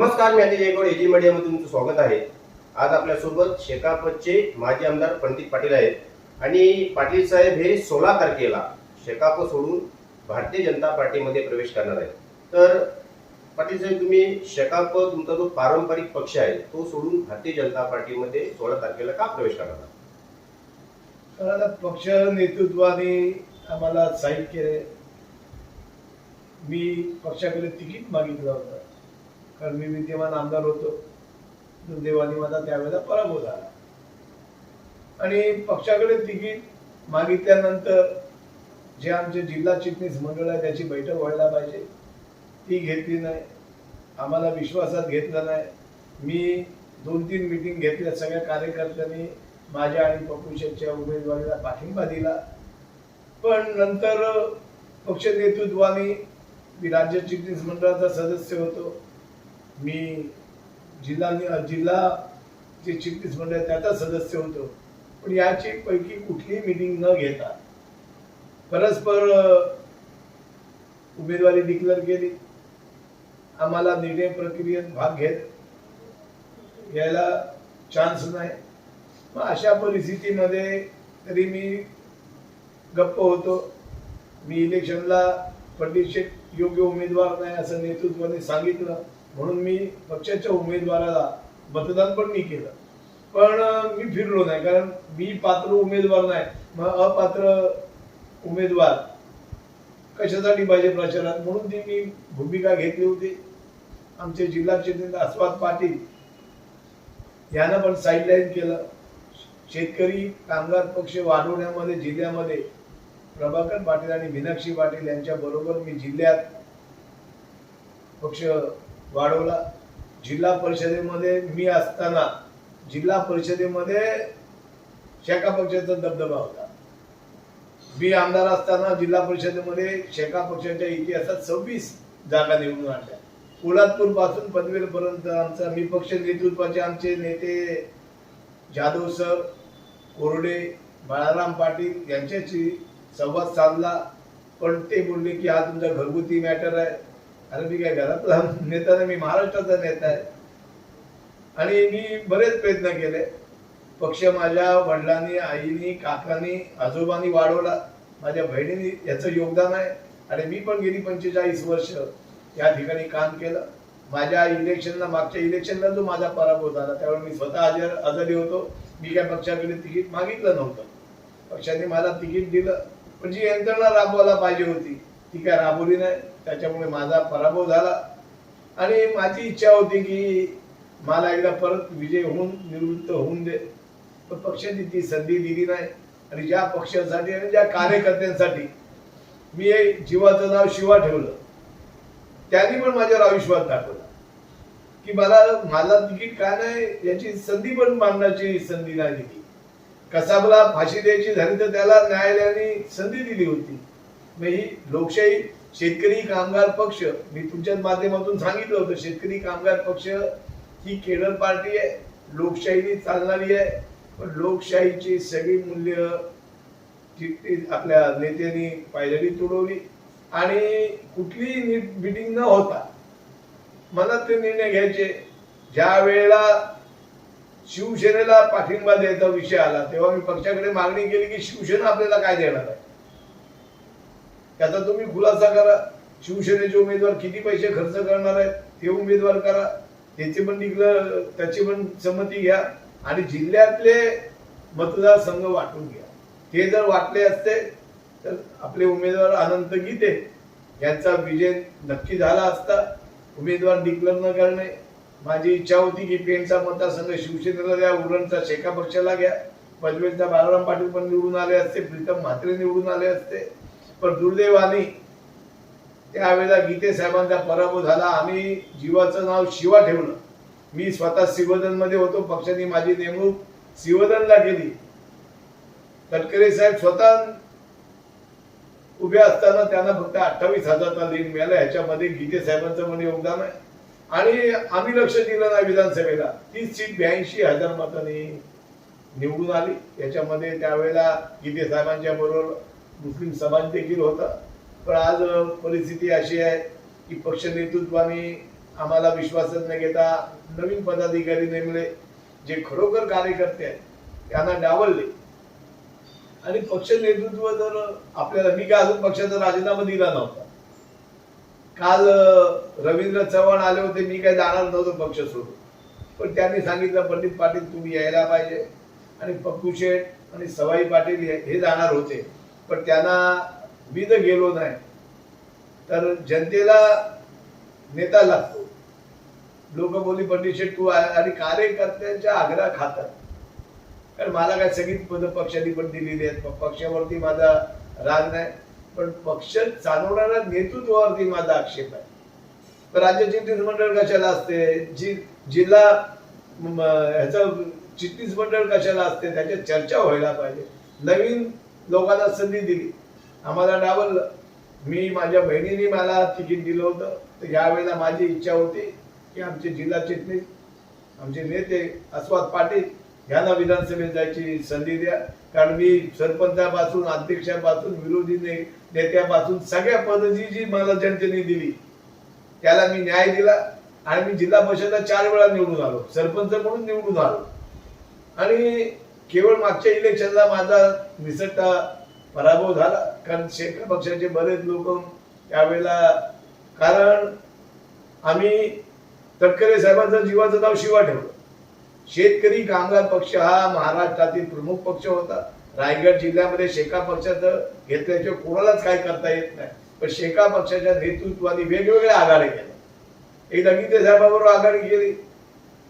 नमस्कार मी अजय जयगौड एजी मीडियामध्ये तुमचं स्वागत आहे. आज आपल्यासोबत शेकापचे माजी आमदार पंडित पाटील आहेत. आणि पाटील साहेब हे सोळा तारखेला शेकाप सोडून भारतीय जनता पार्टीमध्ये प्रवेश करणार आहेत. तर पाटील साहेब तुम्ही शेकाप तुमचा जो पारंपरिक पक्ष आहे तो सोडून भारतीय जनता पार्टीमध्ये सोळा तारखेला का प्रवेश करणार आहात? आता पक्ष नेतृत्वाने आम्हाला साईड केले. मी पक्षाकडे तिकीट मागितलं होतं. कारण मी विद्यमान आमदार होतो. देवानी माझा त्यावेळेला पराभव झाला. आणि पक्षाकडे तिकीट मागितल्यानंतर जे आमचे जिल्हा चिटणीस मंडळ आहे त्याची बैठक व्हायला पाहिजे. ती घेतली नाही. आम्हाला विश्वासात घेतलं नाही. मी दोन तीन मिटिंग घेतल्या. सगळ्या कार्यकर्त्यांनी माझ्या आणि पप्पू शेठच्या उमेदवारीला पाठिंबा दिला. पण नंतर पक्ष नेतृत्वाने मी राज्य चिटणीस मंडळाचा सदस्य होतो. मी जिल्हा जिल्हा जे चिटणीस मंडळ त्याचा सदस्य होतो. पण याची पैकी कुठलीही मिटिंग न घेता परस्पर उमेदवारी डिक्लेअर केली. आम्हाला निर्णय प्रक्रियेत भाग घेत घ्यायला चान्स नाही. मग अशा परिस्थितीमध्ये तरी मी गप्प होतो. मी इलेक्शनला पंडित शेठ योग्य उमेदवार नाही असं नेतृत्वाने सांगितलं. म्हणून मी पक्षाच्या उमेदवाराला मतदान पण मी केलं. पण मी फिरलो नाही कारण मी पात्र उमेदवार नाही. मग अपात्र उमेदवार कशासाठी पाहिजे प्रचारात? म्हणून ती मी भूमिका घेतली होती. आमचे जिल्हा आस्वाद पाटील यानं पण साईडलाईन केलं. शेतकरी कामगार पक्ष वाढवण्यामध्ये जिल्ह्यामध्ये प्रभाकर पाटील आणि मीनाक्षी पाटील यांच्या बरोबर मी जिल्ह्यात पक्ष वाढवला. जिल्हा परिषदेमध्ये मी असताना जिल्हा परिषदेमध्ये शेका पक्षाचा दबदबा होता. मी आमदार असताना जिल्हा परिषदेमध्ये शेका पक्षाच्या इतिहासात सव्वीस जागा निवडून आणल्या. पोलादपूरपासून पनवेलपर्यंत आमचा मी पक्ष नेतृत्वाचे आमचे नेते जाधव सर कोरडे बाळाराम पाटील यांच्याशी संवाद साधला. पण ते बोलले की हा तुमचा घरगुती मॅटर आहे. अरे मी काय घरातला नेता नाही मी महाराष्ट्राचा नेता आहे. आणि मी बरेच प्रयत्न केले. पक्ष माझ्या वडिलांनी आईनी काकांनी आजोबांनी वाढवला. माझ्या बहिणीने याचं योगदान आहे. आणि मी पण गेली पंचेचाळीस वर्ष या ठिकाणी काम केलं. माझ्या इलेक्शनला मागच्या इलेक्शनला जो माझा पराभव झाला त्यावेळी मी स्वतः हजर हजरी होतो. मी काय पक्षाकडे तिकीट मागितलं नव्हतं. पक्षाने मला तिकीट दिलं. पण जी यंत्रणा राबवायला पाहिजे होती ती काय राबवली नाही. त्याच्यामुळे माझा पराभव झाला. आणि माझी इच्छा होती की मला एकदा परत विजय होऊन निवृत्त होऊन दे. पण पक्षाने ती संधी दिली नाही. आणि ज्या पक्षासाठी आणि ज्या कार्यकर्त्यांसाठी मी जीवाचं नाव शिवा ठेवलं त्यांनी पण माझ्यावर अविश्वास दाखवला. की मला मला तिकीट का नाही याची संधी पण मांडण्याची संधी नाही दिली. कसाबला फाशी द्यायची झाली तर त्याला न्यायालयाने संधी दिली होती. मग ही लोकशाही शेतकरी कामगार पक्ष मी तुमच्या माध्यमातून सांगितलं होतं शेतकरी कामगार पक्ष ही केडर पार्टी आहे लोकशाहीने चालणारी आहे. पण लोकशाहीची सगळी मूल्य आपल्या नेत्यांनी पायदळी तुडवली. आणि कुठलीही मिटिंग न होता मला ते निर्णय घ्यायचे. ज्या वेळेला शिवसेनेला पाठिंबा द्यायचा विषय आला तेव्हा मी पक्षाकडे मागणी केली की शिवसेना आपल्याला काय देणार आहे? त्याचा तुम्ही खुलासा करा. शिवसेनेचे उमेदवार किती पैसे खर्च करणार आहेत ते उमेदवार करा. त्याची पण निघलं त्याची पण संमती घ्या. आणि जिल्ह्यातले मतदारसंघ वाटून घ्या. ते जर वाटले असते तर आपले उमेदवार अनंत गीते यांचा विजय नक्की झाला असता. उमेदवार डिक्लेअर न करणे. माझी इच्छा होती की पेणचा मतदारसंघ शिवसेनेला द्या उरणचा शेका पक्षाला घ्या. पनवेलचा बाळाराम पाटील पण निवडून आले असते प्रीतम म्हात्रे निवडून आले असते. पण दुर्दैवाने त्यावेळेला गीते साहेबांचा पराभव झाला. आम्ही जीवाचं नाव शिवा ठेवलं. मी स्वतः सिवदनमध्ये होतो पक्षाने माझी नेमणूक सिवदनला केली. तटकरे साहेब स्वतः उभे असताना त्यांना फक्त अठ्ठावीस हजारचा लीड मिळाला. ह्याच्यामध्ये गीते साहेबांचं पण योगदान आहे. आणि आम्ही लक्ष दिलं नाही विधानसभेला. ती सीट ब्याऐंशी हजार मतांनी निवडून आली. याच्यामध्ये त्यावेळेला गीते साहेबांच्या बरोबर मुस्लिम समाज देखील होता. पण आज परिस्थिती अशी आहे की पक्ष नेतृत्वाने आम्हाला विश्वासात न घेता नवीन पदाधिकारी नेमले जे खरोखर कार्यकर्ते आहेत त्यांना डावलले. आणि पक्ष नेतृत्व जर आपल्याला मी काय अजून पक्षाचा राजीनामा दिला नव्हता. काल रवींद्र चव्हाण आले होते मी काय जाणार नव्हतो पक्ष सोडून. पण त्यांनी सांगितलं पंडित पाटील तुम्ही यायला पाहिजे. आणि पप्पू शेठ आणि सवाई पाटील हे जाणार होते. पण त्यांना मी तर गेलो नाही. तर जनतेला नेता लागतो. लोक बोली पंडित शेठ तू आहे आणि कार्यकर्त्यांच्या आग्रह खातात. कारण मला काय सगळी पदं पक्षाने पण दिलेली आहेत. पक्षावरती माझा राग नाही. पण पक्ष चालवणाऱ्या नेतृत्वावरती माझा आक्षेप आहे. तर राज्य चिटणीस मंडळ कशाला असते? जी जिल्हा ह्याचं चिटणीस मंडळ कशाला असते? त्याच्यात चर्चा व्हायला पाहिजे. नवीन लोकांना संधी दिली. आम्हाला डावललं. मी माझ्या बहिणीने मला तिकीट दिलं होतं. तर यावेळेला माझी इच्छा होती की आमचे जिल्हा चिटणीस आमचे नेते अस्वाद पाटील यांना विधानसभेत जायची संधी द्या. कारण मी सरपंचापासून अध्यक्षापासून विरोधी ने- नेत्यापासून सगळ्या पदं जी मला जनतेने दिली त्याला मी न्याय दिला आणि मी जिल्हा परिषदला चार वेळा निवडून आलो. सरपंच म्हणून निवडून आलो. आणि केवळ मागच्या इलेक्शनला माझा निसटता पराभव झाला. कारण शेतकरी पक्षाचे बरेच लोक त्यावेळेला कारण आम्ही तटकरे साहेबांचं जीवाचं नाव शिवा ठेवलं. शेतकरी कामगार पक्ष हा महाराष्ट्रातील प्रमुख पक्ष होता. रायगड जिल्ह्यामध्ये शेका पक्षाचं घेतल्याशिवाय कोणालाच काय करता येत नाही. पण शेका पक्षाच्या नेतृत्वाने वेगवेगळ्या आघाड्या केल्या एकदा गीते साहेबाबरोबर आघाडी केली.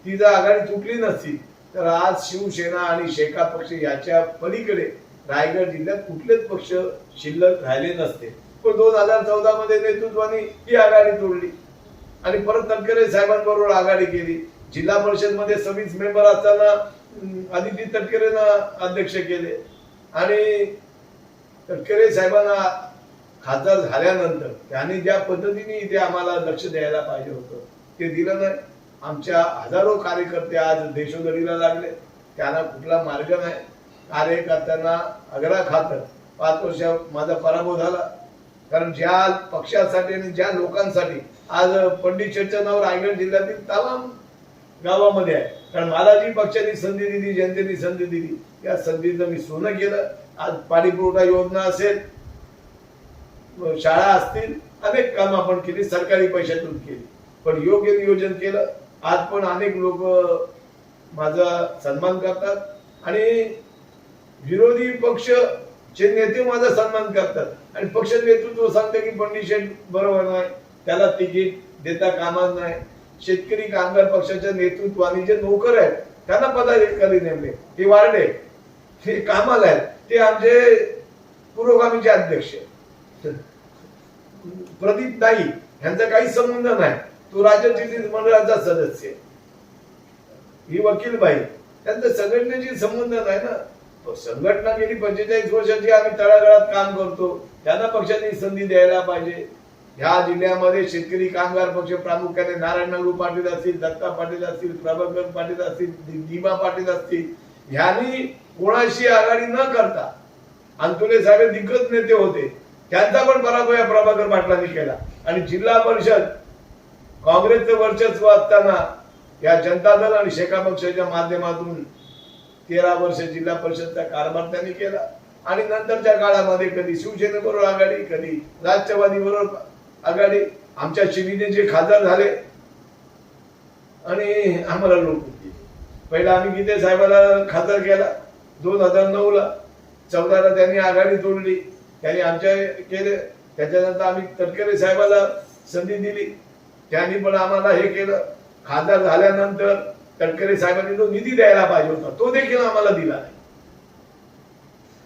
ती जर आघाडी चुकली नसती तर आज शिवसेना आणि शेका पक्ष याच्या पलीकडे रायगड जिल्ह्यात कुठलेच पक्ष शिल्लक राहिले नसते. पण दोन हजार चौदा मध्ये नेतृत्वाने ही आघाडी तोडली. आणि परत तटकरे साहेबांबरोबर आघाडी केली. जिल्हा परिषदमध्ये सव्वीस मेंबर असताना आदिती तटकरेनं अध्यक्ष केले. आणि तटकरे साहेबांना खासदार झाल्यानंतर त्यांनी ज्या पद्धतीने इथे आम्हाला लक्ष द्यायला पाहिजे होतं ते दिलं नाही. आमच्या हजारो कार्यकर्ते आज देशोधडीला लागले. त्यांना कुठला मार्ग नाही. कार्यकर्त्यांना आग्रा खातं पाच वर्ष माझा पराभव झाला. कारण ज्या पक्षासाठी आणि ज्या लोकांसाठी आज पंडित शेठचं नाव रायगड जिल्ह्यातील तमाम गावामध्ये आहे. कारण मला जी पक्षाने संधी दिली जनतेने संधी दिली त्या संधीचं मी सोनं केलं. आज पाणी पुरवठा योजना असेल शाळा असतील अनेक काम आपण केली सरकारी पैशातून केली. पण योग्य नियोजन केलं. आज पण अनेक लोक माझा सन्मान करतात आणि विरोधी पक्ष चे नेते माझा सन्मान करतात आणि पक्ष नेतृत्व सांगते की पंडित शेठ बरोबर नाही त्याला तिकीट देता कामात नाही. शेतकरी कामगार पक्षाच्या नेतृत्वाने जे नोकर आहेत त्यांना पदाधिकारी नेमले. ते वाढले हे कामाला आहेत. ते आमचे पुरोगामीचे अध्यक्ष प्रदीप नाई यांचा काही संबंध नाही. तू राज्य चिटणीस मंडळाचा सदस्य ही वकील बाई. त्यांचा संघटनेशी संबंध नाही ना? तो संघटना गेली पंचेचाळीस वर्षाची आम्ही तळागाळात काम करतो. त्यांना पक्षाने संधी द्यायला पाहिजे. ह्या जिल्ह्यामध्ये शेतकरी कामगार पक्ष प्रामुख्याने नारायण नागू पाटील असतील दत्ता पाटील असतील प्रभाकर पाटील असतील दि- दिमा पाटील असतील. ह्यांनी कोणाशी आघाडी न करता अंतुले साहेब दिग्गज नेते होते त्यांचा पण पराभव या प्रभाकर पाटलांनी केला. आणि जिल्हा परिषद काँग्रेसचं वर्चस्व असताना या जनता दल आणि शेका पक्षाच्या माध्यमातून तेरा वर्ष जिल्हा परिषदचा कारभार त्यांनी केला. आणि नंतरच्या काळामध्ये कधी शिवसेनेबरोबर आघाडी कधी राष्ट्रवादी बरोबर आघाडी आमच्या शिवीने खासदार झाले आणि आम्हाला लोक पहिला आम्ही गीते साहेबाला खासदार केला दोन हजार नऊ ला चौदाला त्यांनी आघाडी तोडली. त्यांनी आमच्या केले त्याच्यानंतर आम्ही तटकरे साहेबाला संधी दिली. त्यांनी पण आम्हाला हे केलं. खासदार झाल्यानंतर तटकरे साहेबांनी जो निधी द्यायला पाहिजे होता. तो देखील आम्हाला दिला नाही.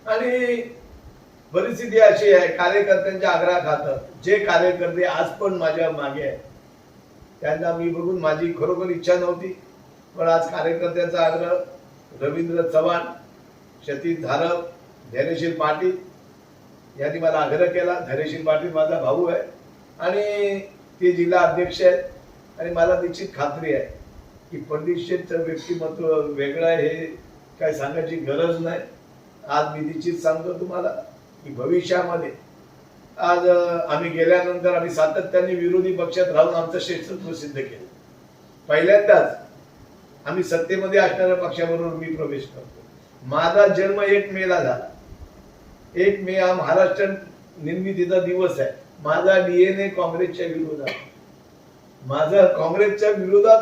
आणि परिस्थिती अशी आहे कार्यकर्त्यांच्या आग्रह खातर जे कार्यकर्ते आज पण माझ्या मागे आहेत त्यांना मी बघून माझी खरोखर इच्छा नव्हती पण आज कार्यकर्त्यांचा आग्रह रवींद्र चव्हाण सतीश धारव धैर्यशील पाटील यांनी मला आग्रह केला. धैर्यशील पाटील माझा भाऊ आहे. आणि ते जिल्हा अध्यक्ष आहेत आणि मला निश्चित खात्री आहे की पंडित व्यक्तिमत्व वेगळं आहे हे काय सांगायची गरज नाही. आज मी निश्चित सांगतो तुम्हाला की भविष्यामध्ये आज आम्ही गेल्यानंतर आम्ही सातत्याने विरोधी पक्षात राहून आमचं क्षेत्र सिद्ध केलं. पहिल्यांदाच आम्ही सत्तेमध्ये असणाऱ्या पक्षाबरोबर मी प्रवेश करतो. माझा जन्म एक मेला झाला. एक मे हा महाराष्ट्र निर्मितीचा दिवस आहे. माझा डीएनए काँग्रेसच्या विरोधात. माझा काँग्रेसच्या विरोधात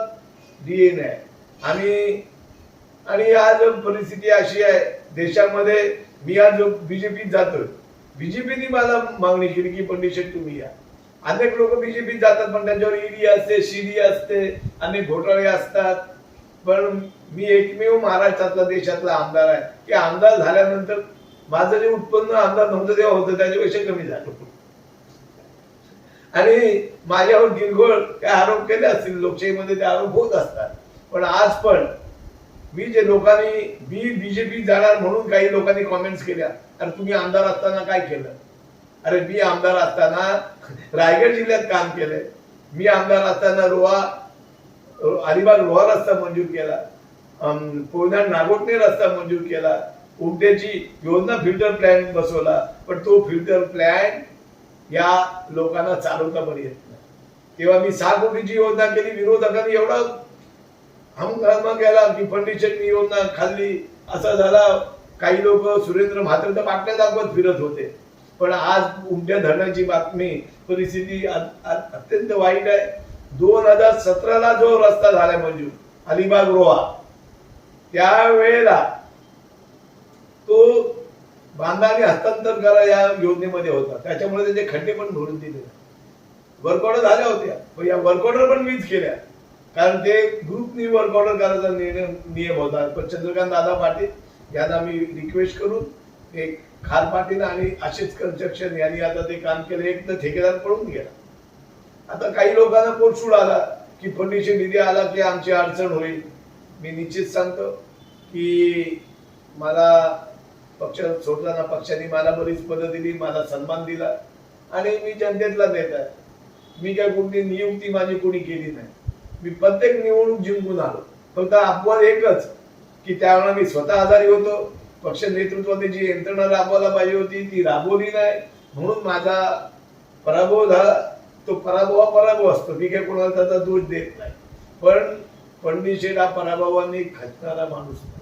डीएनए आहे. आणि आणि आज परिस्थिती अशी आहे देशामध्ये मी आज बीजेपीत जातोय. बीजेपीने मला मागणी केली की पंडित शेठ तुम्ही या. अनेक लोक बीजेपीत जातात पण त्यांच्यावर ईडी असते सीडी असते अनेक घोटाळे असतात. पण मी एकमेव महाराष्ट्रातला देशातला आमदार आहे. की आमदार झाल्यानंतर माझं जे उत्पन्न आमदार नव्हतं तेव्हा होतं त्याच्यापेक्षा कमी झालं. आणि माझ्यावर गिरगोळ काय आरोप केले असतील लोकशाहीमध्ये ते आरोप होत असतात. पण आज पण मी जे लोकांनी मी बीजेपी जाणार म्हणून काही लोकांनी कॉमेंट्स केल्या. अरे तुम्ही आमदार असताना काय केलं? अरे मी आमदार असताना रायगड जिल्ह्यात काम केलंय मी आमदार असताना रोहा अलिबाग रोहा रस्ता मंजूर केला. अम, नागोटणे रस्ता मंजूर केला. उमट्याची योजना फिल्टर प्लॅन बसवला. पण तो फिल्टर प्लॅन या लोकांना चालवता पण येत नाही. तेव्हा मी सहा कोटीची योजना केली विरोधकांनी एवढा हंगामा केला की पंडित योजना खाल्ली. असा झाला. काही लोक सुरेंद्र म्हात्रेचा बाटल्या दाखवत फिरत होते. पण आज उमट्या धरणाची बातमी परिस्थिती अत्यंत वाईट आहे. दोन हजार सतराला जो रस्ता झाला मंजूर अलिबाग रोहा त्यावेळेला तो बांधावी हस्तांतर करा या योजनेमध्ये होता. त्याच्यामुळे त्याचे खड्डे पण भरून दिले. वर्कऑर्डर झाल्या होत्या. पण या वर्कऑर्डर पण मीच केल्या. कारण ते ग्रुपनी वर्कऑर्डर करायचा निर्णय नियम होता. पण चंद्रकांत दादा पाटील यांना मी रिक्वेस्ट करून एक खार पाटील आणि आशिष कन्स्ट्रक्शन यांनी आता ते काम केलं. एक तर ठेकेदार पळून गेला. आता काही लोकांना पोटसूड आला की फर्निचर निधी आला की आमची अडचण होईल. मी निश्चित सांगतो की मला पक्ष सोडताना पक्षाने मला बरीच पदं दिली मला सन्मान दिला. आणि मी जनतेतला नेता मी काय कुठली नियुक्ती माझी कोणी केली नाही. मी प्रत्येक निवडणूक जिंकून आलो. फक्त अपवाद एकच की त्यावेळेला मी स्वतः आजारी होतो. पक्ष नेतृत्वाने जी यंत्रणा राबवायला पाहिजे होती ती राबवली नाही. म्हणून माझा पराभव झाला. तो पराभव हा पराभव असतो. मी काय कोणाला त्याचा दोष देत नाही. पण पंडित शेठ हा पराभवाने खचणारा माणूस नाही.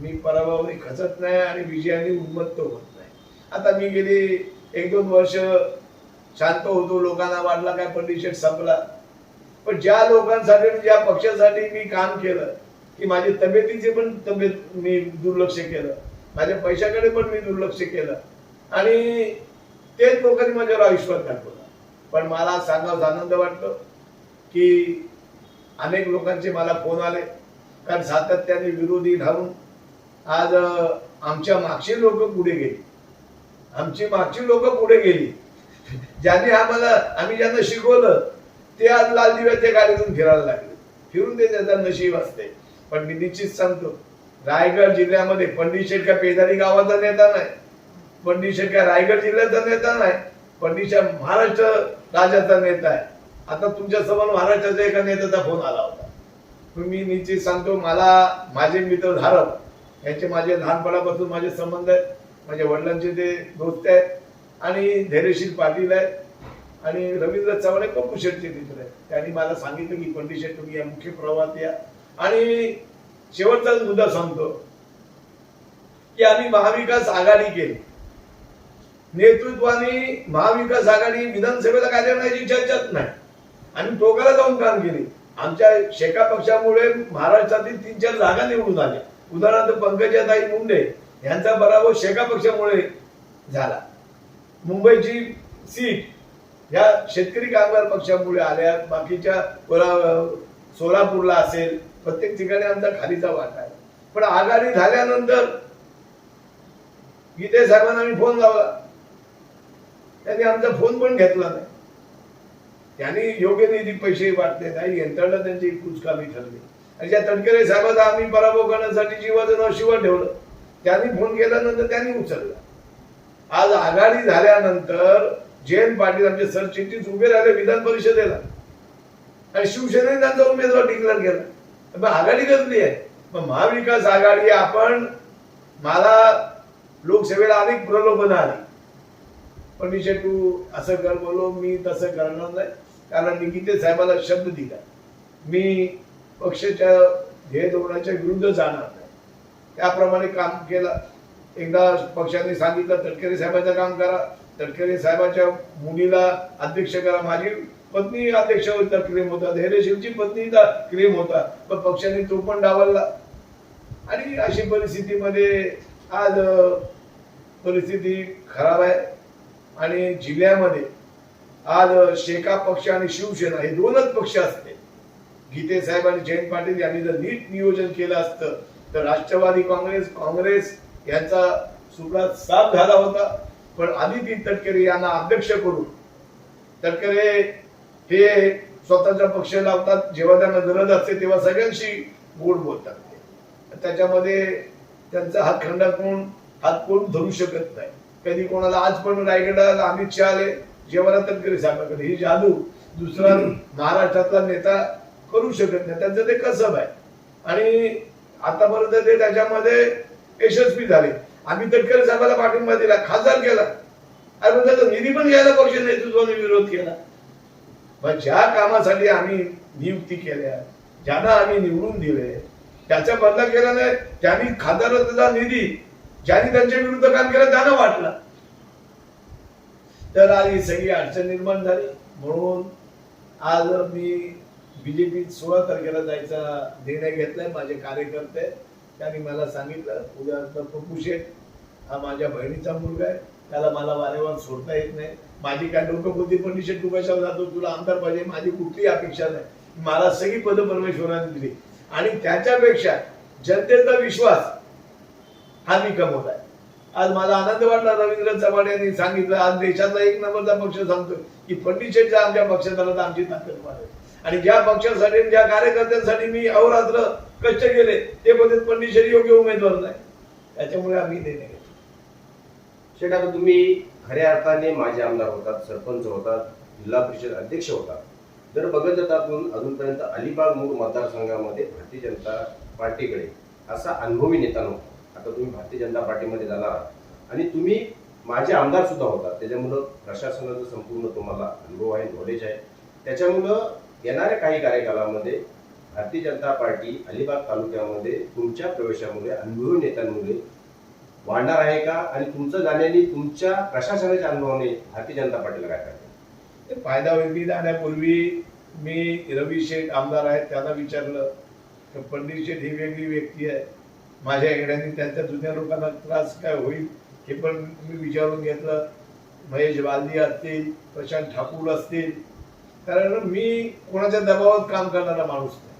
मी पराभवाने खचत नाही आणि विजयाने उन्मत्त होत नाही. आता मी गेली एक दोन वर्ष शांत होतो लोकांना वाटला काय परिषद संपला. पण ज्या लोकांसाठी ज्या पक्षासाठी मी काम केलं की माझी तब्येतीचे पण तब्येत मी दुर्लक्ष केलं माझ्या पैशाकडे पण मी दुर्लक्ष केलं आणि तेच लोकांनी माझ्यावर आयुष्यात दाखवला. पण मला सांगावं आनंद वाटतो की अनेक लोकांचे मला फोन आले. कारण सातत्याने विरोधी घालून आज आमच्या मागची लोक पुढे गेली. आमची मागची लोक पुढे गेली. ज्यांनी आम्हाला आम्ही ज्यांना शिकवलं ते आज लाल दिव्याच्या गाडीतून फिरायला लागले. फिरून ते त्याचा नशीब असते. पण मी निश्चित सांगतो रायगड जिल्ह्यामध्ये पंडित शेठ का पेदारी गावाचा नेता नाही. पंडित शेठ का रायगड जिल्ह्याचा नेता नाही. पंडित महाराष्ट्र राज्याचा नेता आहे. आता तुमच्यासमोर महाराष्ट्राच्या एका नेत्याचा फोन आला होता. मी निश्चित सांगतो मला माझे मित्र धारक यांचे माझे लहानपणापासून माझे संबंध आहेत. माझ्या वडिलांचे ते दोस्त आहेत. आणि धैर्यशील पाटील आहेत. आणि रवींद्र चव्हाण हे पप्पू शेटचे मित्र आहेत. त्यांनी मला सांगितलं की पंडित शेट तुम्ही या मुख्य प्रवाहात या. आणि शेवटचाच मुद्दा सांगतो की आम्ही महाविकास आघाडी केली. नेतृत्वाने महाविकास आघाडी विधानसभेला काय करण्याची चर्चाच नाही. आणि टोकाला जाऊन काम केले. आमच्या शेका पक्षामुळे महाराष्ट्रातील तीन चार जागा निवडून आल्या. उदाहरणार्थ पंकजाताई मुंडे यांचा पराभव शेका पक्षामुळे झाला. मुंबईची सीट या शेतकरी कामगार पक्षामुळे आल्या. बाकीच्या सोलापूरला असेल प्रत्येक ठिकाणी आमचा खालीचा वाटा आहे. पण आघाडी झाल्यानंतर गीते साहेबांना आम्ही फोन लावला. त्यांनी आमचा फोन पण घेतला नाही. त्यांनी योग्य निधी पैसे वाटले नाही. यंत्रणा त्यांची कुचकामी ठरली. आणि ज्या तटकरे साहेबांचा आम्ही पराभव करण्यासाठी जीवाचं नाव ठेवलं त्यांनी फोन केल्यानंतर त्यांनी उचलला. आज आघाडी झाल्यानंतर जयंत पाटील आमचे सरचिटणीस उभे राहिले विधान परिषदेला. आणि शिवसेनेने त्यांचा उमेदवार डिक्लेअर केला. मग आघाडी कसली आहे? मग महाविकास आघाडी आपण मला लोकसेवेला अनेक प्रलोभनं आली. पण मी शेटू असं कर बोलो मी तसं करणार नाही. कारण निकिते साहेबाला शब्द दिला. मी पक्षाच्या ध्येय धोरणाच्या विरुद्ध जाणार नाही. त्याप्रमाणे काम केलं. एकदा पक्षाने सांगितलं तटकरे साहेबांचं काम करा. तटकरे साहेबाच्या मुलीला अध्यक्ष करा. माझी पत्नी अध्यक्ष होता क्लेम होता. धैर्यशीलची पत्नी क्लेम होता. पण पक्षाने तो पण डावलला. आणि अशी परिस्थितीमध्ये आज परिस्थिती खराब आहे. आणि जिल्ह्यामध्ये आज शेका पक्ष आणि शिवसेना हे दोनच पक्ष असते गीते साहेब आणि जयंत पाटील यांनी जर नीट नियोजन केलं असतं तर राष्ट्रवादी काँग्रेस काँग्रेस यांचा सुप्रात साफ झाला होता. पण आदिती तटकरे यांना अध्यक्ष करून तटकरे हे स्वतःचा पक्ष लावतात जेव्हा त्यांना गरज असते तेव्हा सगळ्यांशी गोड बोलतात ते. त्याच्यामध्ये त्यांचा हात खंडा कोण हात कोण धरू शकत नाही. कधी कोणाला आज पण रायगडाला अमित शहा आले जेव्हा तटकरे साहेबांकडे ही जादू दुसरा महाराष्ट्रातला नेता करू शकत नाही. त्यांचं ते कसब आहे. आणि आतापर्यंत ते त्याच्यामध्ये यशस्वी झाले. आम्ही तटकरे साहेबाला पाठिंबा दिला खासदार केला. अरे पण त्याचा निधी पण घ्यायला पक्ष नेतृत्वाने विरोध केला. पण ज्या कामासाठी आम्ही नियुक्ती केल्या ज्यांना आम्ही निवडून दिले त्याचा बदला केला नाही. त्यांनी खासदाराचा निधी ज्यांनी त्यांच्या विरुद्ध काम केलं त्यांना वाटला. तर आज ही सगळी अडचण निर्माण झाली. म्हणून आज मी बीजेपीत सोळा तारखेला जायचा निर्णय घेतलाय माझे कार्यकर्ते. त्यांनी मला सांगितलं उद्या पप्पू शेठ हा माझ्या बहिणीचा मुलगा आहे. त्याला मला वारेवार सोडता येत नाही. माझी काय डोकं पण निश्चित तू कशावर जातो. तुला आमदार पाहिजे माझी कुठलीही अपेक्षा नाही. मला सगळी पद परमेश्वराने दिली. आणि त्याच्यापेक्षा जनतेचा विश्वास हा मी कमवत आहे आज मला आनंद वाटला. रवींद्र चव्हाण यांनी सांगितलं आज देशातला एक नंबरचा पक्ष सांगतो की पंडित आमच्या पक्षात आला तर आमची ताकद वाढेल. आणि ज्या पक्षासाठी ज्या कार्यकर्त्यांसाठी मी अहोरात्र कष्ट केले ते पद्धत पंडित योग्य उमेदवार नाही. त्याच्यामुळे आम्ही निर्णय घेतला. शेठ आता तुम्ही खऱ्या अर्थाने माझे आमदार होतात सरपंच होतात जिल्हा परिषद अध्यक्ष होतात. जर बघत जात आपण अजूनपर्यंत अलिबाग मूळ मतदारसंघामध्ये भारतीय जनता पार्टीकडे असा अनुभवी नेता नव्हता. आता तुम्ही भारतीय जनता पार्टीमध्ये जाणार आहात. आणि तुम्ही माझे आमदार सुद्धा होतात. त्याच्यामुळं प्रशासनाचं संपूर्ण तुम्हाला अनुभव आहे नॉलेज आहे. त्याच्यामुळं येणाऱ्या काही कार्यकालामध्ये भारतीय जनता पार्टी अलिबाग तालुक्यामध्ये तुमच्या प्रवेशामुळे अनुभवी नेत्यांमुळे वाढणार आहे का? आणि तुमचं जाण्याने तुमच्या प्रशासनाच्या अनुभवाने भारतीय जनता पार्टीला काय करते ते फायदा होईल जाण्यापूर्वी मी रवी शेठ आमदार आहेत त्यांना विचारलं. तर पंडित शेठ ही वेगळी व्यक्ती आहे. माझ्या एकड्याने त्यांच्या जुन्या लोकांना त्रास काय होईल हे पण मी विचारून घेतलं. महेश बालदी असतील प्रशांत ठाकूर असतील कारण मी कोणाच्या दबावात काम करणारा माणूस नाही.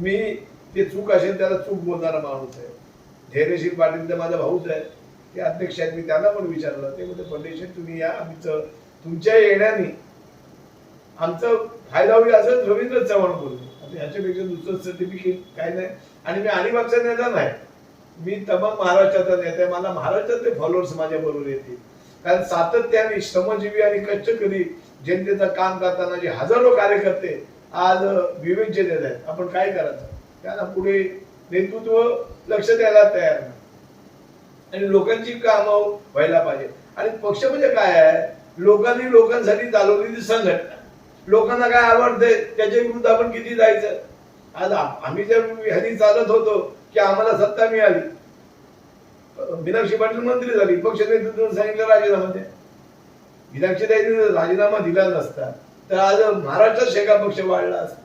मी ते चूक असेल त्याला चूक बोलणारा माणूस आहे. धैर्यशील पाटील तर माझा भाऊच आहे. ते अध्यक्ष आहेत मी त्यांना पण विचारलं. ते म्हणजे पंडित तुम्ही या आमचं तुमच्या येण्याने आमचं फायदा होईल असं रवींद्र चव्हाण बोलले. आता ह्याच्यापेक्षा दुसरं सर्टिफिकेट काय नाही. आणि मी अलिबागचा नेता नाही. मी तमाम महाराष्ट्राचा नेता आहे. मला महाराष्ट्रातले फॉलोअर्स माझ्या बरोबर येतील. कारण सातत्याने श्रमजीवी आणि कष्टकरी जनतेचं काम करताना जे हजारो कार्यकर्ते आज विवेचनेत आहेत. आपण काय करायचं? त्यांना पुढे नेतृत्व लक्ष द्यायला तयार नाही. आणि लोकांची कामं व्हायला पाहिजे. आणि पक्ष म्हणजे काय आहे? लोकांनी लोकांसाठी चालवलेली संघटना. लोकांना काय आवडते त्याच्या विरुद्ध आपण किती जायचं? आज आम्ही ज्या ह्यानी चालत होतो की आम्हाला सत्ता मिळाली मीनाक्षी पाटील मंत्री झाली. पक्ष नेतृत्वाने सांगितलं राजीनामा द्या. मीनाक्षी ताईंनी राजीनामा दिला नसता तर आज महाराष्ट्रात शेका पक्ष वाढला असता.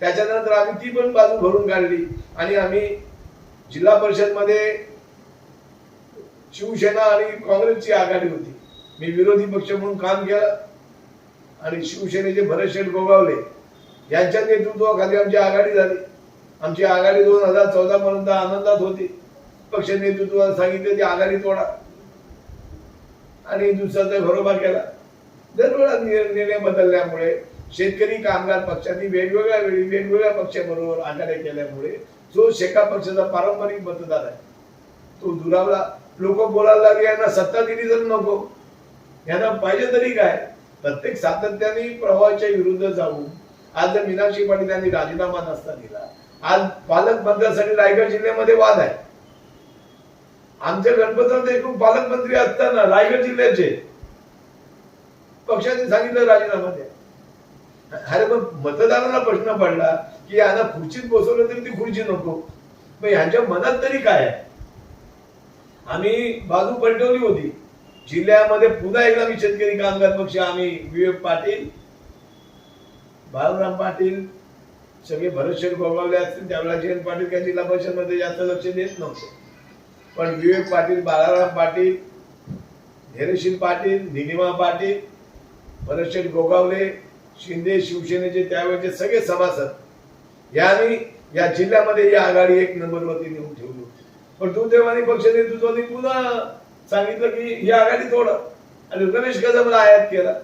त्याच्यानंतर आम्ही ती पण बाजू भरून काढली. आणि आम्ही जिल्हा परिषदमध्ये शिवसेना आणि काँग्रेसची आघाडी होती. मी विरोधी पक्ष म्हणून काम केलं. आणि शिवसेनेचे भरत शेठ गोगावले यांच्या नेतृत्वाखाली आमची आघाडी झाली. आमची आघाडी दोन हजार चौदा पर्यंत आनंदात होती. पक्ष नेतृत्वाला सांगितलं ती आघाडी तोडा. आणि दुसऱ्याचा घरोबा केला. दरवेळा निर्णय बदलल्यामुळे शेतकरी कामगार पक्षांनी वेगवेगळ्या वेळी वेगवेगळ्या पक्षाबरोबर आघाड्या केल्यामुळे जो शेका पक्षाचा पारंपरिक मतदार आहे तो दुरावला. लोक बोलायला लागले यांना सत्ता दिली तर नको. यांना पाहिजे तरी काय? प्रत्येक सातत्याने प्रवाहाच्या विरुद्ध जाऊन आज जर मीनाक्षी पाटील यांनी राजीनामा नसता दिला. आज पालकमंत्र्यासाठी रायगड जिल्ह्यामध्ये वाद आहे. आमच्या गणपतराव एकूण पालकमंत्री असताना रायगड जिल्ह्याचे पक्षाने सांगितलं राजीनामा द्या अरे पण मतदाराला प्रश्न पडला की यांना खुर्चीत बसवलं तरी ती खुर्ची नको. मग ह्यांच्या मनात तरी काय आहे? आम्ही बाजू पलटवली होती. जिल्ह्यामध्ये पुन्हा एकदा मी शेतकरी कामगार पक्ष आम्ही विवेक पाटील बाळूराम पाटील सगळे भरतशेठ गोगावले असतील त्यावेळेला जयंत पाटील काय जिल्हा परिषदमध्ये जास्त लक्ष देत नव्हतं. पण विवेक पाटील बालाराम पाटील धैर्यशील पाटील निलिमा पाटील भरतशेठ गोगावले शिंदे शिवसेनेचे त्यावेळेचे सगळे सभासद यांनी या जिल्ह्यामध्ये ही आघाडी एक नंबरवरती नेऊन ठेवली होती. पण दुर्दैवानी पक्ष नेतृत्वाने पुन्हा सांगितलं की ही आघाडी तोड. आणि रमेश कदमला आयात केला.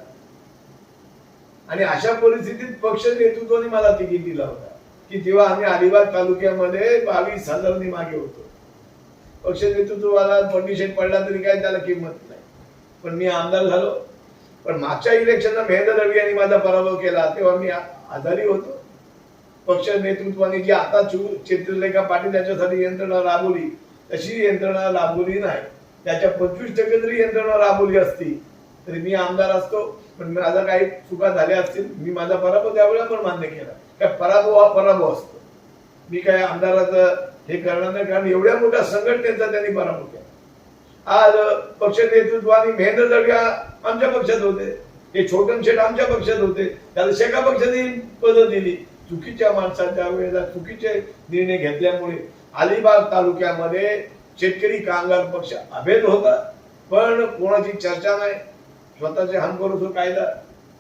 आणि अशा परिस्थितीत पक्ष नेतृत्वाने मला तिकीट दिला होता की जेव्हा आम्ही अलिबाग तालुक्यामध्ये बावीस हजारांनी मागे होतो पक्ष नेतृत्वाला परमिशन पडला तरी काय त्याला किंमत नाही. पण मी आमदार झालो. पण मागच्या इलेक्शनला महेंद्र रवी यांनी माझा पराभव केला. तेव्हा मी आजारी होतो. पक्ष नेतृत्वाने जी आता चू चित्रलेखा पाटील याच्यासाठी यंत्रणा राबवली तशी यंत्रणा राबवली नाही. त्याच्या पंचवीस टक्के जरी यंत्रणा राबवली असती तरी मी आमदार असतो. पण माझा काही चुका झाल्या असतील मी माझा पराभव त्यावेळेला पण मान्य केला. काय पराभव हा पराभव असतो. मी काय आमदाराचं हे करणार नाही कारण एवढ्या मोठ्या संघटनेचा त्यांनी पराभव केला. आज पक्ष नेतृत्वाने महेंद्र दळवी आमच्या पक्षात होते. हे छोटन शेठ आमच्या पक्षात होते. त्याला शेका पक्षाने पदं दिली. चुकीच्या माणसाच्या वेळेला चुकीचे निर्णय घेतल्यामुळे अलिबाग तालुक्यामध्ये शेतकरी कामगार पक्ष अभेद होता. पण कोणाची चर्चा नाही. स्वतःचे हमकरोसो कायदा.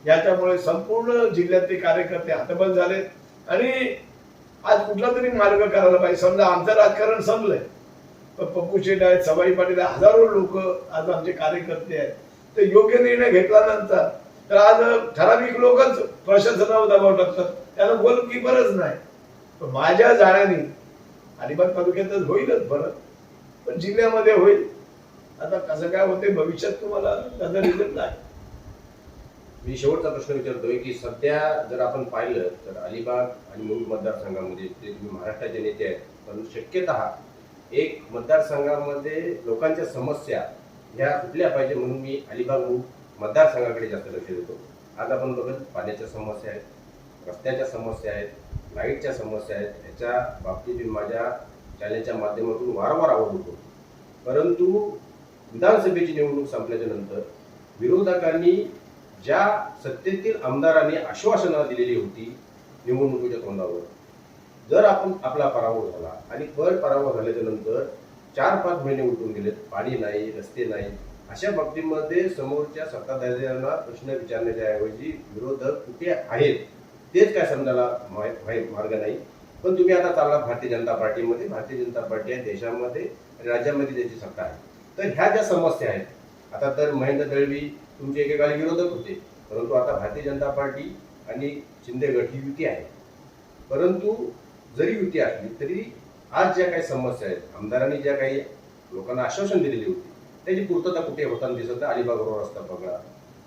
याच्यामुळे संपूर्ण जिल्ह्यातले कार्यकर्ते हतबल झाले. आणि आज कुठला तरी मार्ग करायला पाहिजे. समजा आमचं राजकारण संपलंय. पण पप्पू शेट आहेत सवाई पाटील आहेत, हजारो लोक आज आमचे कार्यकर्ते आहेत. तर योग्य निर्णय घेतल्यानंतर तर आज ठराविक लोकच प्रशासनावर दबाव टाकतात. त्याला बोल की गोलकीपरच नाही. पण माझ्या जाण्याने अलिबाग तालुक्यातच होईलच बरं. पण जिल्ह्यामध्ये होईल. आता कसं काय होते भविष्यात तुम्हाला त्याचा रिझल्ट नाही. मी शेवटचा प्रश्न विचारतोय की सध्या जर आपण पाहिलं तर अलिबाग आणि मुंबई मतदारसंघामध्ये ते तुम्ही महाराष्ट्राचे नेते आहेत पण शक्यतः एक मतदारसंघामध्ये लोकांच्या समस्या ह्या कुठल्या पाहिजे म्हणून मी अलिबाग मतदारसंघाकडे जास्त लक्ष देतो. आज आपण बघत पाण्याच्या समस्या आहेत रस्त्याच्या समस्या आहेत लाईटच्या समस्या आहेत ह्याच्या बाबतीत मी माझ्या चॅनलच्या माध्यमातून वारंवार आवड होतो परंतु विधानसभेची निवडणूक संपल्याच्या नंतर विरोधकांनी ज्या सत्तेतील आमदारांनी आश्वासनं दिलेली होती निवडणुकीच्या तोंडावर जर आपण आपला पराभव झाला आणि पर पराभव झाल्याच्यानंतर चार पाच महिने उलटून गेलेत पाणी नाही रस्ते नाही अशा बाबतीमध्ये समोरच्या सत्ताधाऱ्यांना प्रश्न विचारण्याच्या ऐवजी विरोधक कुठे आहेत तेच काय समजायला माय- मार्ग नाही. पण तुम्ही आता चालला भारतीय जनता पार्टीमध्ये भारतीय जनता पार्टी आहे देशामध्ये राज्यामध्ये त्याची सत्ता आहे. तर ह्या ज्या समस्या आहेत आता तर महेंद्र दळवी तुमचे एकेकाळी विरोधक होते. परंतु आता भारतीय जनता पार्टी आणि शिंदे गट ही युती आहे. परंतु जरी युती असली तरी आज ज्या काही समस्या आहेत आमदारांनी ज्या काही लोकांना आश्वासन दिलेली होती त्याची पूर्तता कुठे होताना दिसत नाही. अलिबाग रोड रस्ता बघा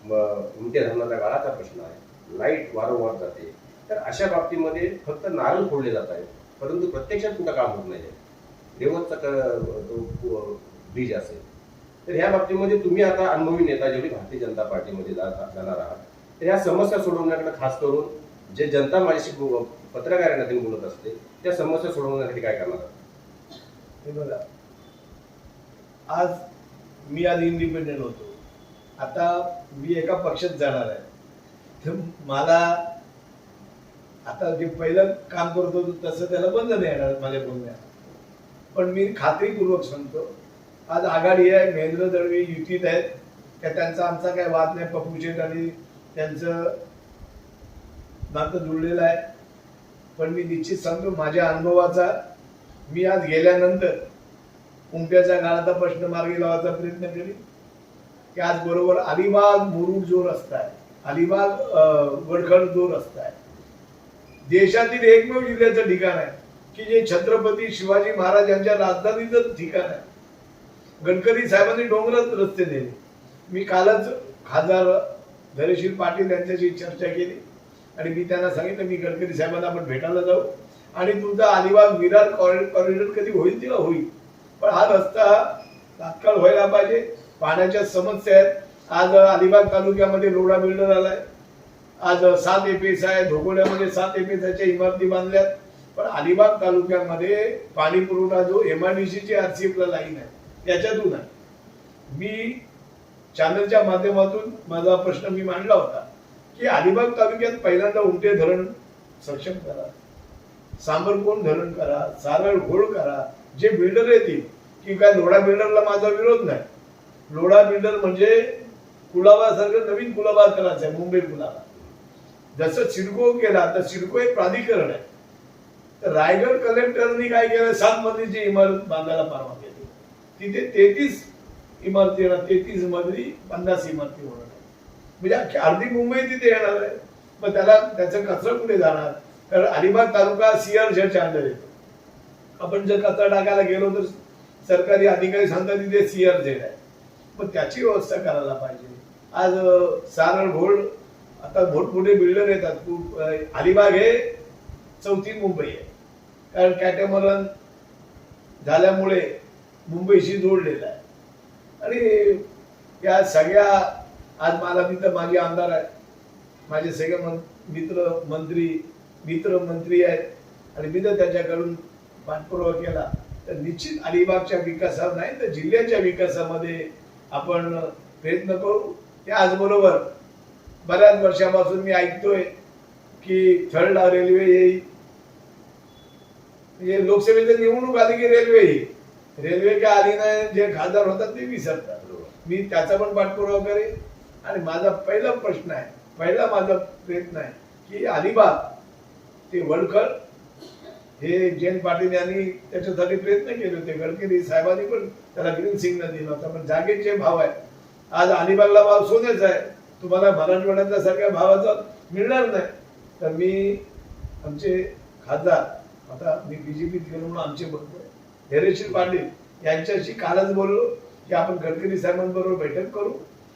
मग उमट्या धरणाचा गाळाचा प्रश्न आहे. लाइट वारंवार जाते. तर अशा बाबतीमध्ये फक्त नारळ फोडले जात आहेत. परंतु प्रत्यक्षात कुठं काम होत नाही आहे रेवतचा तो ब्रिज असेल तर ह्या बाबतीमध्ये तुम्ही आता अनुभवी नेता जेवढी भारतीय जनता पार्टीमध्ये जा- जाणार आहात तर ह्या समस्या सोडवण्याकडे खास करून जे जनता माझ्याशी पत्रकारांना त्यांनी बोलत असते त्या समस्या सोडवण्यासाठी काय करणार हे बघा. आज मी आज इंडिपेंडेंट होतो. आता मी एका पक्षात जाणार आहे. तर मला आता जे पहिलं काम करत होतो तसं त्याला बंद नाही येणार माझ्या बोलण्यात. पण मी खात्रीपूर्वक सांगतो आज आघाडी आहे महेंद्र दळवी युतीत आहेत. का त्यांचा आमचा काही वाद नाही पप्पू शेठ आणि त्यांचं नातं जुळलेलं आहे. पण मी निश्चित सांगतो माझ्या अनुभवाचा मी आज गेल्यानंतर कुंप्याच्या गाळाचा प्रश्न मार्गी लावायचा प्रयत्न केली की आज बरोबर अलिबाग मुरुड जो रस्ता आहे अलिबाग अं, जो रस्ता आहे देशातील एकमेव जिल्ह्याचं ठिकाण आहे की जे छत्रपती शिवाजी महाराज यांच्या राजधानीचं ठिकाण आहे. गडकरी साहेबांनी डोंगरात रस्ते दिले मी कालच खासदार धैर्यशील पाटील यांच्याशी चर्चा केली. आणि मी त्यांना सांगितलं मी गडकरी साहेबांना आपण भेटायला जाऊ. आणि तुमचा अलिबाग विरार कॉरिडॉर कधी होईल तिला होईल. पण हा रस्ता तात्काळ व्हायला पाहिजे. पाण्याच्या समस्या आहेत. आज अलिबाग तालुक्यामध्ये रोडा बिल्डर आलाय. आज सात एपीएस आहे. धोकोड्यामध्ये सात एपीएसच्या इमारती बांधल्यात. पण अलिबाग तालुक्यामध्ये पाणी पुरवठा जो एमआयडीसीची आरसीएफला लाईन आहे. त्याच्यातून आहे. मी चॅनलच्या माध्यमातून माझा प्रश्न मी मांडला होता की अलिबाग तालुक्यात पहिल्यांदा उमटे धरण सक्षम करा. सांबरकोण धरण करा सारळ घोळ करा. जे बिल्डर येतील की काय लोढा बिल्डरला माझा विरोध नाही. लोढा बिल्डर म्हणजे कुलाबासारखं नवीन कुलाबा करायचं आहे मुंबई कुलाबा जसं सिडको केला तर सिडको एक प्राधिकरण आहे. तर रायगड कलेक्टरनी काय केलं? सात मजलीची इमारत बांधायला परवानगी दिली. तिथे तेहतीस इमारती येणार तेहतीस मधली पन्नास इमारती होणार. म्हणजे अख्खी अर्धी मुंबई तिथे येणार आहे. मग त्याला त्याचं कचरा कुठे जाणार? कारण अलिबाग तालुका सीआरच्या अंडर येतो. आपण जर कचरा टाकायला गेलो तर सरकारी अधिकारी सांगतात तिथे सीआरझेड आहे. मग त्याची व्यवस्था करायला पाहिजे. आज अं, घोळ आता मोठमोठे बिल्डर येतात. खूप अलिबाग हे चौथी मुंबई आहे. कारण कॅटेमरन झाल्यामुळे मुंबईशी जोडलेला आहे. आणि या सगळ्या आज मला मित्र माझे आमदार आहे. माझे सगळे मन- मित्र मंत्री मित्र मंत्री आहेत. आणि मी तर त्याच्याकडून पाठपुरावा केला. तर निश्चित अलिबागच्या विकासात नाही तर जिल्ह्याच्या विकासामध्ये आपण प्रयत्न करू. त्याचबरोबर बऱ्याच वर्षापासून मी ऐकतोय की थर्ड रेल्वे येईल. म्हणजे लोकसभेची निवडणूक आली की रेल्वे येईल. रेल्वे काय आली नाही जे खासदार होतात ते विसरतात. मी त्याचा पण पाठपुरावा करेन. आणि माझा पहिला प्रश्न आहे पहिला माझा प्रयत्न आहे की अलिबाग ते वडखळ हे जयंत पाटील यांनी त्याच्यासाठी प्रयत्न केले होते. गडकरी साहेबांनी पण त्याला ग्रीन सिग्नल दिला होता. पण जागेचे भाव आहे आज अलिबागला भाव सोन्याचा आहे. तुम्हाला मराठवाड्यातल्या सगळ्या भावाचा मिळणार नाही. तर मी आमचे खासदार आता मी बीजेपीत गेलो म्हणून आमचे बघतोय धैर्यशील पाटील यांच्याशी कालच बोललो की आपण गडकरी साहेबांबरोबर बैठक करू.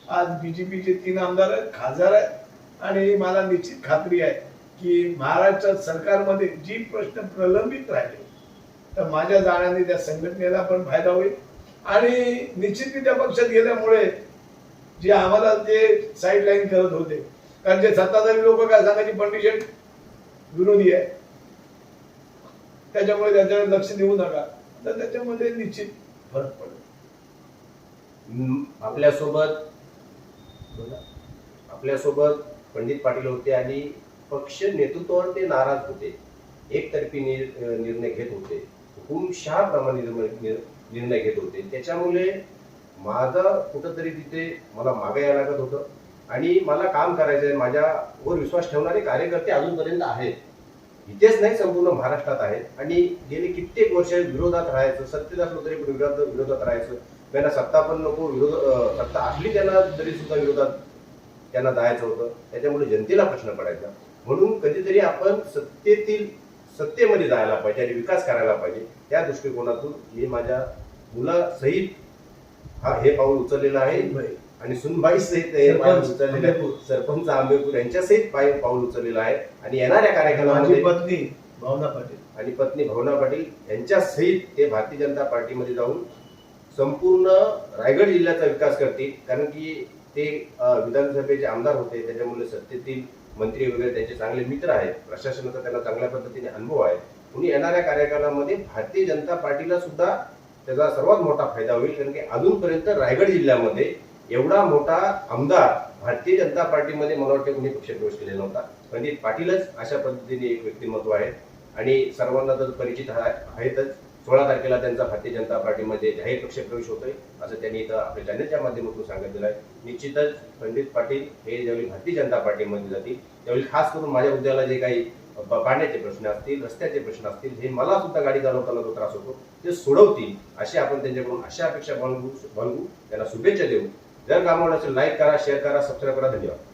आज बीजेपीचे तीन आमदार आहेत खासदार आहेत आणि मला निश्चित खात्री आहे की महाराष्ट्र सरकारमध्ये जी प्रश्न प्रलंबित राहिले तर माझ्या जाण्याने त्या संघटनेला पण फायदा होईल. आणि निश्चित मी त्या पक्षात गेल्यामुळे जे आम्हाला ते साईड लाईन करत होते कारण जे सत्ताधारी लोक काय सांगायची पंडिशन विरोधी आहे. त्याच्यामुळे त्यांच्याकडे लक्ष देऊ नका. तर त्याच्यामध्ये निश्चित फरक पडेल आपल्यासोबत आपल्यासोबत पंडित पाटील होते आणि पक्ष नेतृत्वावर ते नाराज होते. एकतर्फी निर- निर्णय घेत होते. हुकुमशहाप्रमाणे निर्णय निर्णय घेत होते. त्याच्यामुळे माझं कुठंतरी तिथे मला मागे यायला लागत होतं. आणि मला काम करायचं आहे माझ्यावर विश्वास ठेवणारे कार्यकर्ते अजूनपर्यंत आहेत. इथेच नाही संपूर्ण महाराष्ट्रात आहेत. आणि गेली कित्येक वर्ष विरोधात राहायचं सत्तेत असलो तरी विरोधात विरोधात राहायचं. त्यांना सत्ता पण नको विरोध सत्ता असली त्यांना तरी सुद्धा विरोधात त्यांना जायचं होतं. त्याच्यामुळे जनतेला प्रश्न पडायचा. म्हणून कधीतरी आपण सत्तेतील सत्तेमध्ये जायला पाहिजे आणि विकास करायला पाहिजे. त्या दृष्टिकोनातून मी माझ्या मुलासहित हा हे पाऊल उचललेलं आहे. आणि सुनबाई सहित हे पाऊल सरपंच उचललेलं आहे आंबेपूर. सरपंच आंबेपूर यांच्यासहित पाय पाऊल उचललेलं आहे. आणि येणाऱ्या माझी कार्यक्रमामध्ये पत्नी भावना पाटील. आणि पत्नी भावना पाटील यांच्या सहित ते भारतीय जनता पार्टीमध्ये जाऊन संपूर्ण रायगड जिल्ह्याचा विकास करतील. कारण की ते अं, विधानसभेचे आमदार होते. त्याच्यामुळे सत्तेतील मंत्री वगैरे त्यांचे चांगले मित्र आहेत. प्रशासनाचा त्यांना चांगल्या पद्धतीने अनुभव आहे. म्हणून येणाऱ्या कार्यकालामध्ये भारतीय जनता पार्टीला सुद्धा त्याचा सर्वात मोठा फायदा होईल. कारण की अजूनपर्यंत रायगड जिल्ह्यामध्ये एवढा मोठा आमदार भारतीय जनता पार्टीमध्ये मला वाटतं कोणी पक्षप्रवेश केलेला नव्हता. पंडित पाटीलच अशा पद्धतीने एक व्यक्तिमत्व आहे. आणि सर्वांना तर परिचित आहेतच. सोळा तारखेला त्यांचा भारतीय जनता पार्टीमध्ये जाहीर पक्षप्रवेश होतोय असं त्यांनी इथं आपल्या चॅनलच्या माध्यमातून सांगितलेलं आहे. निश्चितच पंडित पाटील हे ज्यावेळी भारतीय जनता पार्टीमध्ये जातील त्यावेळी खास करून माझ्या उद्याला जे काही पाण्याचे प्रश्न असतील रस्त्याचे प्रश्न असतील हे मला सुद्धा गाडी चालवताना जो त्रास होतो ते सोडवतील अशी आपण त्यांच्याकडून अशा अपेक्षा बाळगू बाळगू त्यांना शुभेच्छा देऊ. जर कामावर असेल लाईक करा शेअर करा सबस्क्राईब करा. धन्यवाद.